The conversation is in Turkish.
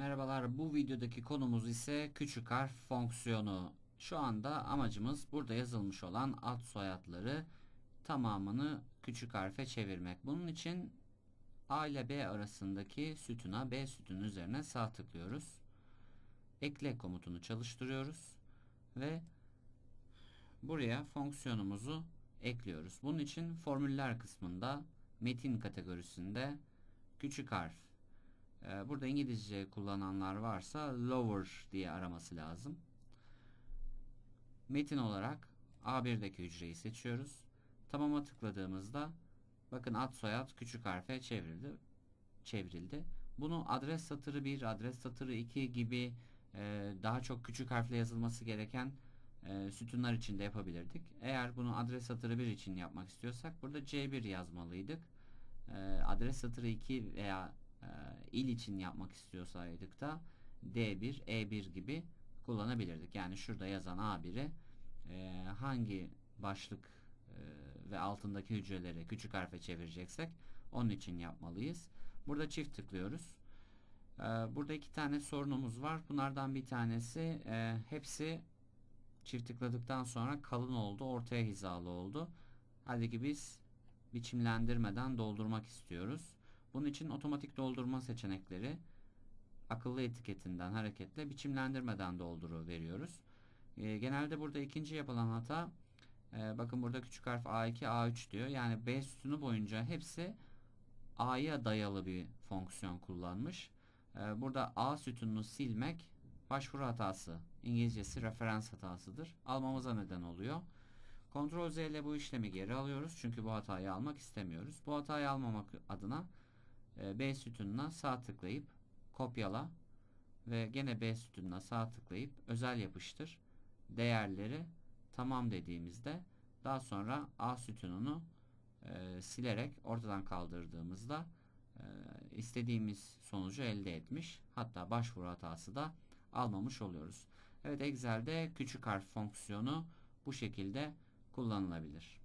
Merhabalar bu videodaki konumuz ise küçük harf fonksiyonu. Şu anda amacımız burada yazılmış olan ad soyadları tamamını küçük harfe çevirmek. Bunun için A ile B arasındaki sütuna B sütunun üzerine sağ tıklıyoruz. Ekle komutunu çalıştırıyoruz ve buraya fonksiyonumuzu ekliyoruz. Bunun için formüller kısmında metin kategorisinde küçük harf ee, burada İngilizce kullananlar varsa lower diye araması lazım. Metin olarak A1'deki hücreyi seçiyoruz. Tamama tıkladığımızda bakın ad soyad küçük harfe çevrildi. çevrildi. Bunu adres satırı 1, adres satırı 2 gibi e, daha çok küçük harfle yazılması gereken e, sütunlar için de yapabilirdik. Eğer bunu adres satırı 1 için yapmak istiyorsak burada C1 yazmalıydık. E, adres satırı 2 veya e, il için yapmak istiyorsaydık da D1, E1 gibi kullanabilirdik. Yani şurada yazan A1'i e, hangi başlık e, ve altındaki hücreleri küçük harfe çevireceksek onun için yapmalıyız. Burada çift tıklıyoruz. E, burada iki tane sorunumuz var. Bunlardan bir tanesi e, hepsi çift tıkladıktan sonra kalın oldu, ortaya hizalı oldu. Halbuki biz biçimlendirmeden doldurmak istiyoruz. Bunun için otomatik doldurma seçenekleri akıllı etiketinden hareketle biçimlendirmeden dolduru veriyoruz. E, genelde burada ikinci yapılan hata e, bakın burada küçük harf A2 A3 diyor. Yani B sütunu boyunca hepsi A'ya dayalı bir fonksiyon kullanmış. E, burada A sütununu silmek başvuru hatası. İngilizcesi referans hatasıdır. Almamıza neden oluyor. Ctrl Z ile bu işlemi geri alıyoruz. Çünkü bu hatayı almak istemiyoruz. Bu hatayı almamak adına B sütununa sağ tıklayıp kopyala ve gene B sütununa sağ tıklayıp özel yapıştır değerleri tamam dediğimizde daha sonra A sütununu e, silerek ortadan kaldırdığımızda e, istediğimiz sonucu elde etmiş. Hatta başvuru hatası da almamış oluyoruz. Evet Excel'de küçük harf fonksiyonu bu şekilde kullanılabilir.